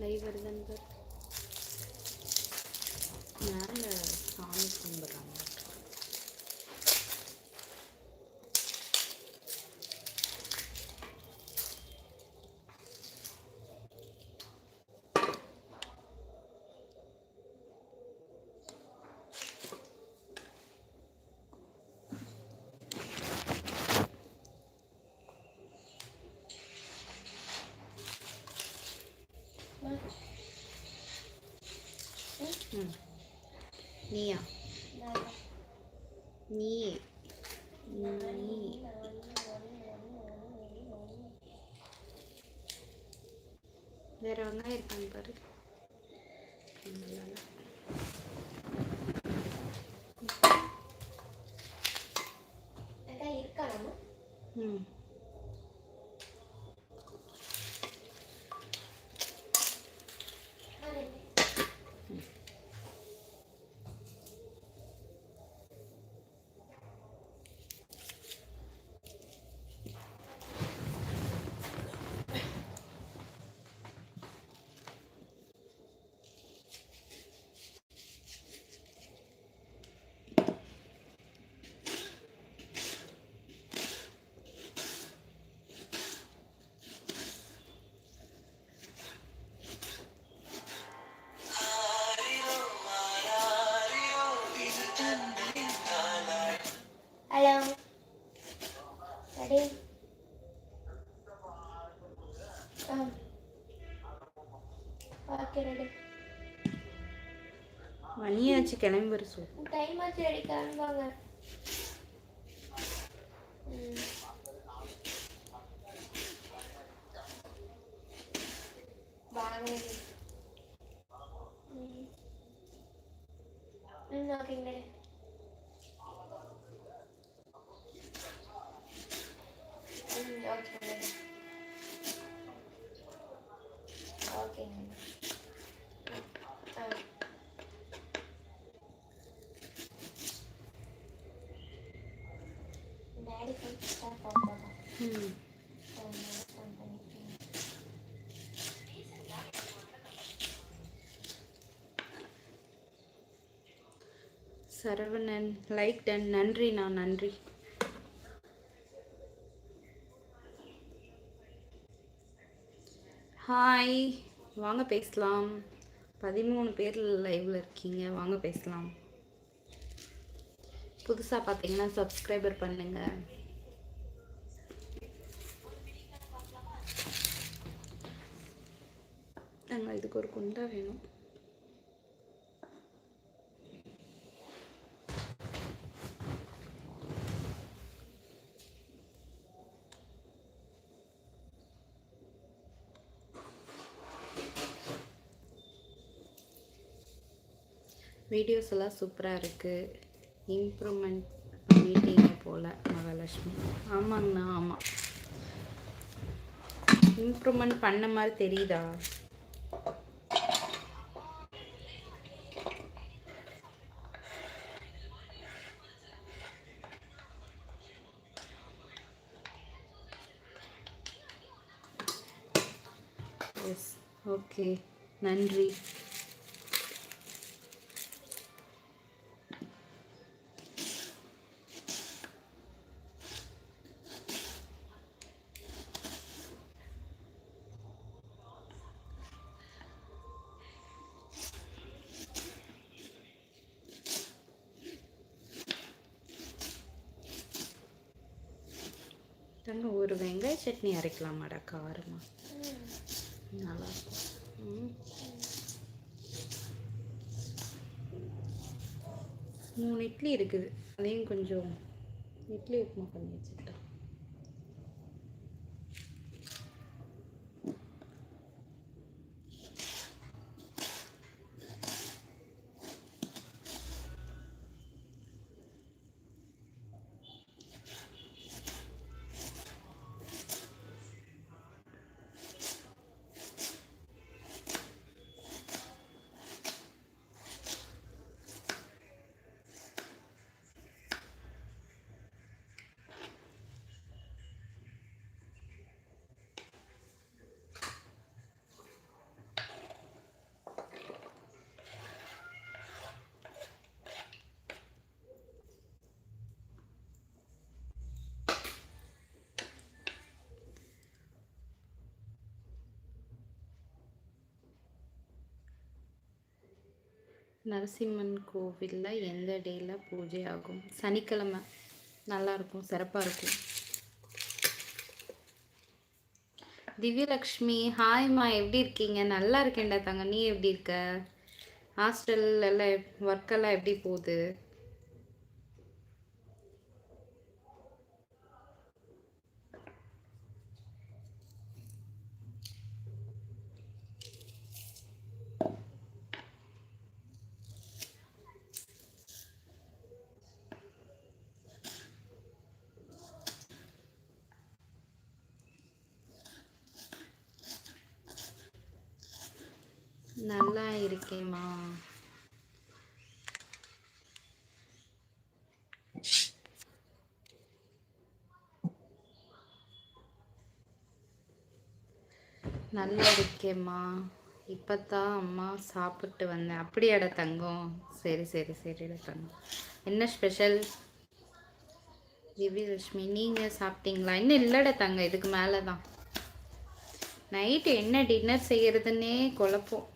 Live வருதுன்னு பாரு. மேலே சாமி கும்பிட்றாங்க ம் நீயா நீ நீ வேற வெங்காயம் இருக்கான்னு பாரு இல்ல. ம் கிளம்பி வர சொல்லு டைம் ஆச்சு ரெடி கிளம்புவாங்க வாங்க. ம். ம் ஓகேங்க ம் ஓகேங்க ஓகேங்க ஆ டாடி போய் ஸ்டார்ட் பண்ணுறாங்க ம் சரவணன் லைக் டன் நன்றிண்ணா நன்றி. ஹாய் வாங்க பேசலாம். பதிமூணு பேர் லைவில் இருக்கீங்க வாங்க பேசலாம். புதுசாக பார்த்தீங்கன்னா சப்ஸ்கிரைபர் பண்ணுங்க. நாங்கள் இதுக்கு ஒரு குண்டா வேணும். வீடியோஸ் எல்லாம் சூப்பராக இருக்குது இம்ப்ரூவ்மெண்ட் பண்ணிட்டீங்க போல் மகாலட்சுமி. ஆமாங்கண்ணா ஆமாம் இம்ப்ரூவ்மெண்ட் பண்ண மாதிரி தெரியுதா? எஸ் ஓகே நன்றி தங்க ஒரு வெங்காய சட்னி அரைக்கலாமாடா? காரமாக நல்லா இருக்கும் மூணு இட்லி இருக்குது. அதையும் கொஞ்சம் இட்லி உப்புமா பண்ணி வச்சு நரசிம்மன் கோவிலில் எந்த டேயில் பூஜை ஆகும்? சனிக்கிழமை. நல்லாயிருக்கும் சிறப்பாக இருக்கும். திவ்யலக்ஷ்மி ஹாய்மா எப்படி இருக்கீங்க? நல்லா இருக்கேன்டா தங்க நீ எப்படி இருக்க? ஹாஸ்டல் எல்லாம் ஒர்க்கெல்லாம் எப்படி போகுது? நல்லா இருக்கேம்மா. நல்லா இருக்கேம்மா. இப்போத்தான் அம்மா சாப்பிட்டு வந்தேன். அப்படியாடா தங்கம்? சரி சரி சரிடா தங்கம். என்ன ஸ்பெஷல் திவ்யலட்சுமி நீங்கள் சாப்பிட்டீங்களா? இன்னும் இல்லைடா தங்கம் இதுக்கு மேலே தான் நைட்டு என்ன டின்னர் செய்கிறதுன்னே குழப்பம்.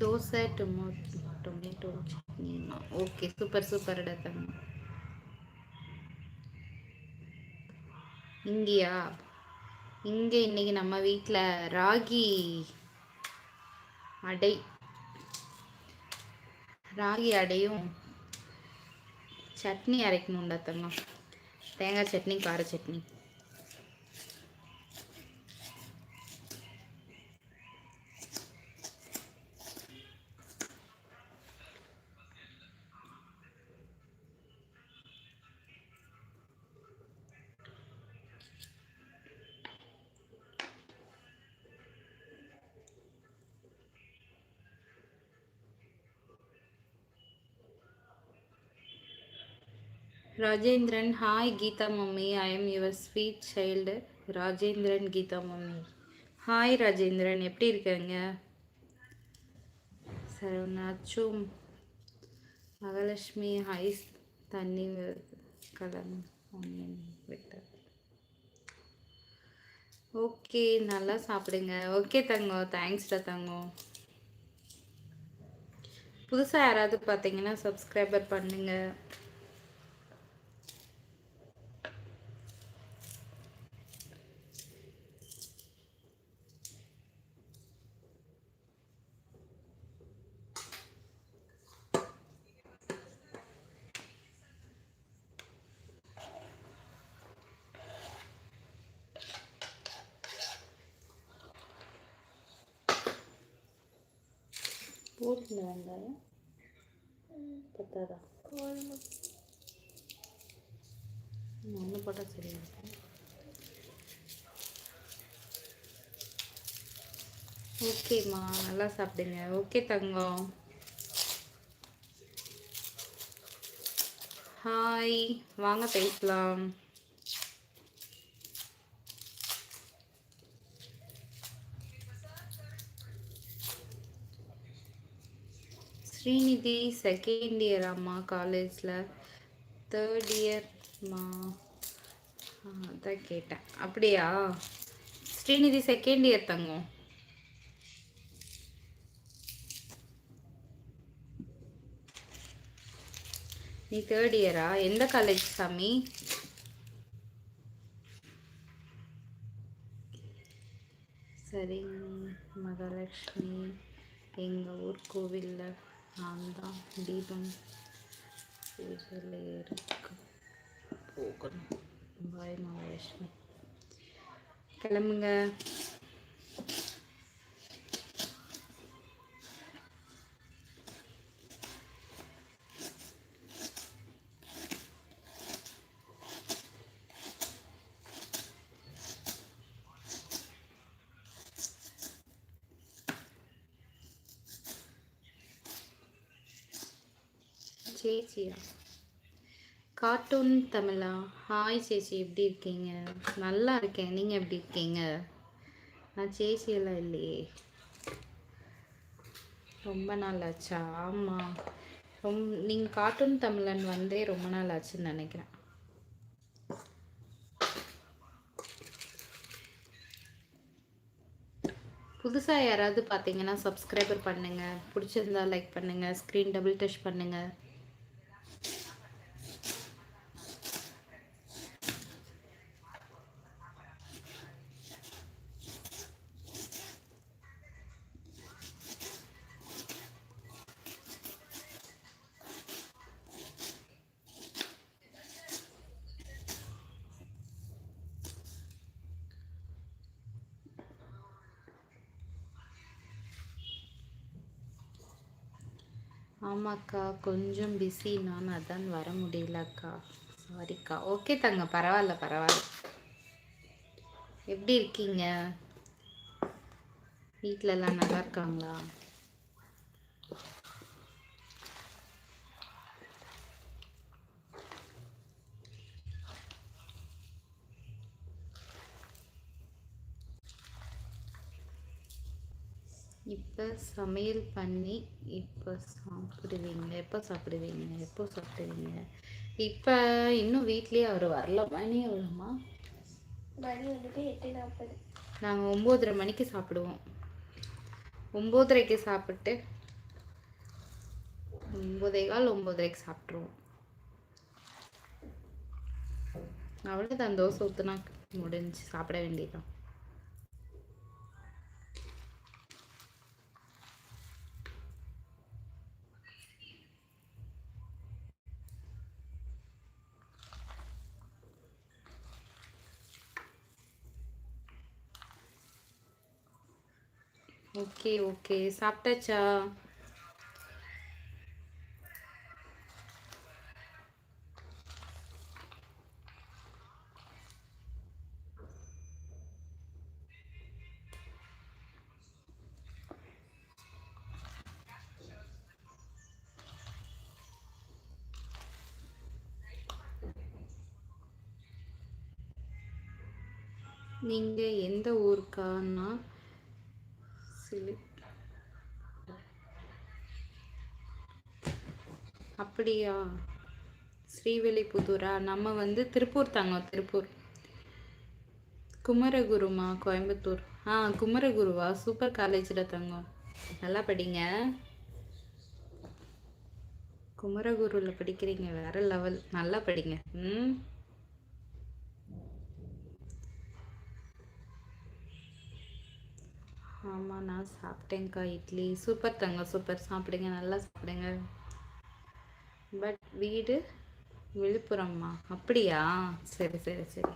Dosa டொமோ tomato chutney. Okay super super இடத்தம் இங்கேயா? இங்கே இன்னைக்கு நம்ம வீட்டில் ராகி அடை. ராகி அடையும். சட்னி அரைக்கணும்டா தங்கம். தேங்காய் சட்னி கார chutney. Rajendran hi Geetha mummy I am your sweet child Rajendran Geetha mummy. Hi Rajendran எப்படி இருக்கீங்க? சரவணாச்சும் மகாலட்சுமி ஹாய் தண்ணி கலர் ஆனியன் ஓகே நல்லா சாப்பிடுங்க. ஓகே தங்கம் தேங்க்ஸ்டா தங்கம் புதுசாக யாராவது பார்த்தீங்கன்னா சப்ஸ்கிரைபர் பண்ணுங்கள் போட்டுங்க வெங்காயம் பத்தாதா? ஒன்று போட்டால் சரியா இருக்கும். ஓகேம்மா நல்லா சாப்பிடுங்க. ஓகே தங்கம். ஹாய் வாங்க பேசலாம். ஸ்ரீநிதி செகண்ட் இயர் அம்மா காலேஜில் தேர்ட் இயர்மா அதான் கேட்டேன். அப்படியா? ஸ்ரீநிதி செகண்ட் இயர் தங்கம். நீ தேர்ட் இயரா எந்த காலேஜ் சாமி? சரி மகாலட்சுமி. எங்கள் ஊர் கோவிலில். நான் தான் தீபம். பூஜையில் இருக்க. போகணும் பாய் மகாலட்சுமி கிளம்புங்க. சேச்சியா கார்ட்டூன் தமிழா? ஹாய் சேச்சி. எப்படி இருக்கீங்க? நல்லா இருக்கேன். நீங்கள் எப்படி இருக்கீங்க? நான் சேச்சியெல்லாம் இல்லையே. ரொம்ப நாள் ஆச்சா? ஆமாம் ரொம் நீங்கள் கார்ட்டூன் தமிழன் வந்தே ரொம்ப நாள் ஆச்சுன்னு நினைக்கிறேன். புதுசாக யாராவது பார்த்தீங்கன்னா சப்ஸ்கிரைபர் பண்ணுங்கள் பிடிச்சிருந்தா லைக் பண்ணுங்கள் ஸ்க்ரீன் டபுள் டச் பண்ணுங்கள் ஆமாக்கா கொஞ்சம் பிஸி நான் அதான் வர முடியலக்கா. சாரிக்கா ஓகே தங்க பரவாயில்ல பரவாயில்ல. எப்படி இருக்கீங்க? வீட்டிலலாம் நல்லா இருக்காங்களா? இப்போ சமையல் பண்ணி இப்போ சாப்பிடுவீங்க? எப்போ சாப்பிடுவீங்க? எப்போ சாப்பிடுவீங்க? இப்போ இன்னும் வீட்லேயே அவர் வரல. மணி எவ்வளோமா மணி வந்துட்டு எட்டு நாற்பது நாங்கள் ஒம்போதரை மணிக்கு சாப்பிடுவோம். ஒம்போதரைக்கு சாப்பிட்டு ஒம்போதே கால் ஒம்போதரைக்கு சாப்பிட்ருவோம் அவ்வளோதான் தோசை ஊற்றுனா முடிஞ்சு. சாப்பிட வேண்டியதுதான். Okay okay. சாப்பிட்டாச்சா? நீங்கள் எந்த ஊருக்கான்னா? சிலி. அப்படியா? ஸ்ரீவில்லிபுத்தூரா நம்ம வந்து திருப்பூர் தாங்க திருப்பூர். குமரகுருமா கோயம்புத்தூர். ஆ குமரகுருவா? சூப்பர் காலேஜில் தங்கம். நல்லா படிங்க. குமரகுருவில் படிக்கிறீங்க வேற லெவல் நல்லா படிங்க. ம். ஆமாம் நான் சாப்பிட்டேங்க்கா இட்லி சூப்பர் தங்க சூப்பர் சாப்பிடுங்க நல்லா சாப்பிடுங்க. பட் வீடு விழுப்புரம்மா. அப்படியா? சரி சரி சரி.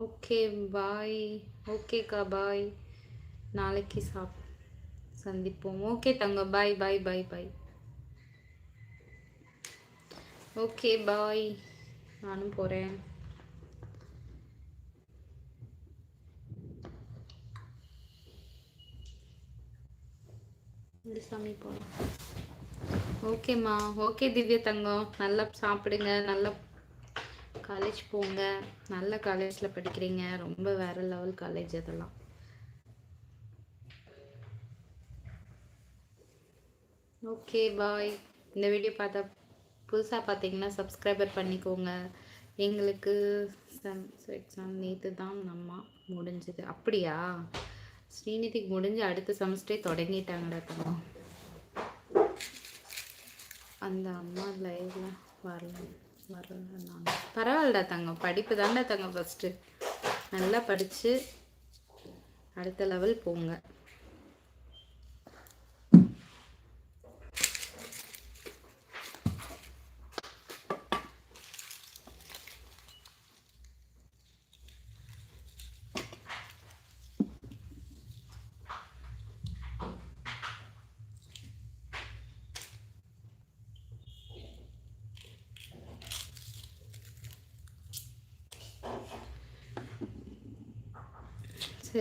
ஓகே பாய் ஓகேக்கா பாய் நாளைக்கு சாப் சந்திப்போம். ஓகே தங்க பாய் பாய் பாய் பாய் ஓகே பாய் நானும் போகிறேன் சாமி போகலாம் ஓகேம்மா ஓகே திவ்யா தங்கம். நல்லா சாப்பிடுங்க. நல்லா காலேஜ் போங்க. நல்ல காலேஜில் படிக்கிறீங்க. ரொம்ப வேற லெவல் காலேஜ் அதெல்லாம். ஓகே பாய் இந்த வீடியோ பார்த்தா புதுசாக பார்த்தீங்கன்னா சப்ஸ்கிரைபர் பண்ணிக்கோங்க. எங்களுக்கு எக்ஸாம் நேற்று தான் நம்ம முடிஞ்சது. அப்படியா? ஸ்ரீநிதிக்கு முடிஞ்சு அடுத்த செமஸ்டரே தொடங்கிட்டாங்கடா தங்கம் அந்த அம்மா லைவ்ல வரலாம் வரல பரவாயில்ல பரவாயில்லடா தங்கம். படிப்பு தாண்டா தங்கம் ஃபஸ்ட்டு நல்லா படித்து அடுத்த லெவல் போங்க.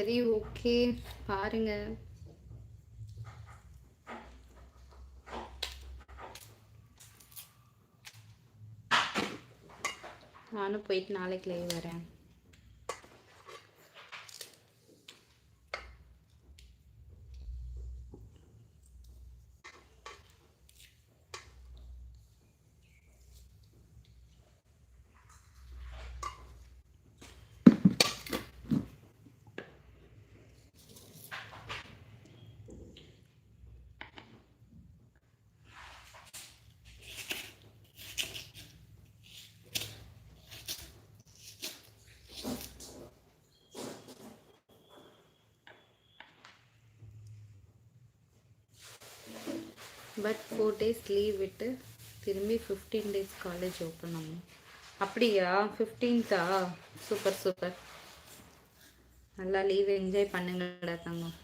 சரி ஓகே. பாருங்க. நானும் போயிட்டு நாளைக்கு லைவ் வரேன். பட் ஃபோர் டேஸ் லீவ் விட்டு திரும்பி ஃபிஃப்டீன் டேஸ் காலேஜ் ஓப்பன் ஆகும். அப்படியா? ஃபிஃப்டீன்த்தா சூப்பர் சூப்பர் நல்லா லீவ் என்ஜாய் பண்ணுங்கடா தங்கம்.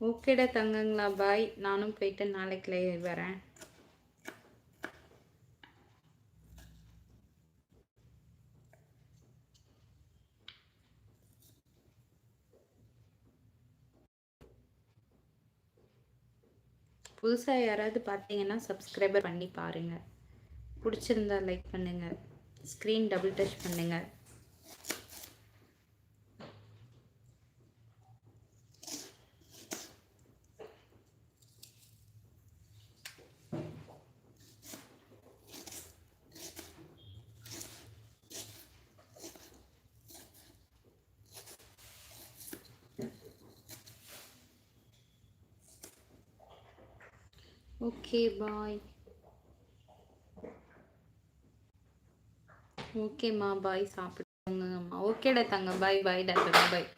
ஓகேடா தங்கங்களா பாய். நானும் போயிட்டு நாளைக்குள்ளே வரேன். புதுசாக யாராவது பார்த்தீங்கன்னா சப்ஸ்கிரைபர் பண்ணி பாருங்கள் பிடிச்சிருந்தா லைக் பண்ணுங்கள் ஸ்க்ரீன் டபுள் டச் பண்ணுங்கள் ஓகே பாய் ஓகேம்மா பாய் சாப்பிடுங்கம்மா ஓகேடா தங்க பாய் பாய் டாக்டர் பாய்